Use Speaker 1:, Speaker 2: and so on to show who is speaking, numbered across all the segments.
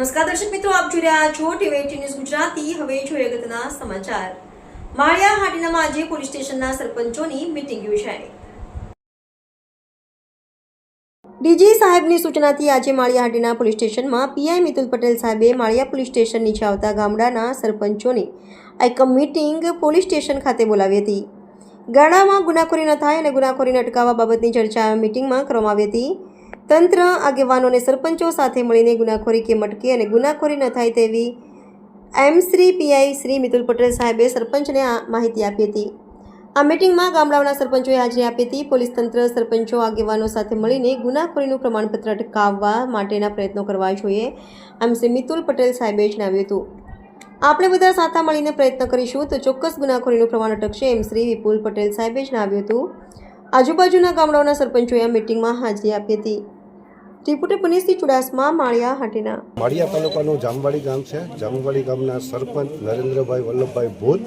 Speaker 1: નમસ્કાર દર્શક મિત્રો, આપ જોઈ રહ્યા છો ટીવી ન્યૂઝ ગુજરાતી. હવે જોઈએ અગત્યના સમાચાર. માળિયા હાટીનામાં આજે પોલીસ સ્ટેશનના સરપંચોની મીટિંગ યોજાઈ. ડીજી સાહેબની સૂચનાથી આજે માળિયાહાટીના પોલીસ સ્ટેશનમાં પીઆઈ મિતુલ પટેલ સાહેબે માળિયા પોલીસ સ્ટેશન નીચે આવતા ગામડાના સરપંચોની એક મીટિંગ પોલીસ સ્ટેશન ખાતે બોલાવી હતી. ગામડામાં ગુનાખોરી ન થાય અને ગુનાખોરીને અટકાવવા બાબતની ચર્ચા મીટિંગમાં કરવામાં આવી હતી. તંત્ર આગેવાનો અને સરપંચો સાથે મળીને ગુનાખોરી કે મટકી અને ગુનાખોરી ન થાય તેવી એમ શ્રી પીઆઈ શ્રી મિતુલ પટેલ સાહેબે સરપંચને આ માહિતી આપી હતી. આ મિટિંગમાં ગામડાઓના સરપંચોએ હાજરી આપી હતી. પોલીસ તંત્ર, સરપંચો, આગેવાનો સાથે મળીને ગુનાખોરીનું પ્રમાણપત્ર અટકાવવા માટેના પ્રયત્નો કરવા જોઈએ એમ શ્રી મિતુલ પટેલ સાહેબે જણાવ્યું હતું. આપણે બધા સાથે મળીને પ્રયત્ન કરીશું તો ચોક્કસ ગુનાખોરીનું પ્રમાણ અટકશે એમ શ્રી વિપુલ પટેલ સાહેબે જણાવ્યું હતું. આજુબાજુના ગામડાઓના સરપંચોએ આ મિટિંગમાં હાજરી આપી હતી. રિપોર્ટર પુનિશથી ચુડાસમા માળિયા હાટીના.
Speaker 2: માળિયા તાલુકાનું જામવાડી ગામ છે. જામવાડી ગામના સરપંચ નરેન્દ્રભાઈ વલ્લભભાઈ ભૂત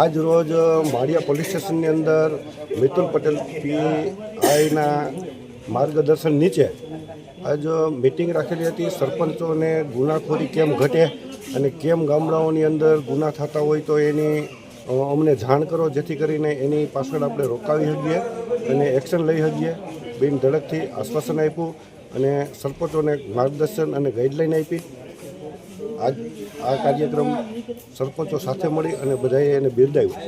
Speaker 2: આજ રોજ માળિયા પોલીસ સ્ટેશનની અંદર મિતુલ પટેલ પીઆઈના માર્ગદર્શન નીચે આજ મિટિંગ રાખેલી હતી. સરપંચોને ગુનાખોરી કેમ ઘટે અને કેમ ગામડાઓની અંદર ગુના થતા હોય તો એની અમને જાણ કરો. જેથી કરીને એની પાછળ આપણે રોકાવી શકીએ અને એક્શન લઈ શકીએ. બિન ધડકથી આશ્વાસન આપ્યું. અને સરપંચોને માર્ગદર્શન અને ગાઈડલાઈન આપી. આજ આ કાર્યક્રમ સરપંચો સાથે મળી અને બધાએ એને બિરદાવ્યું.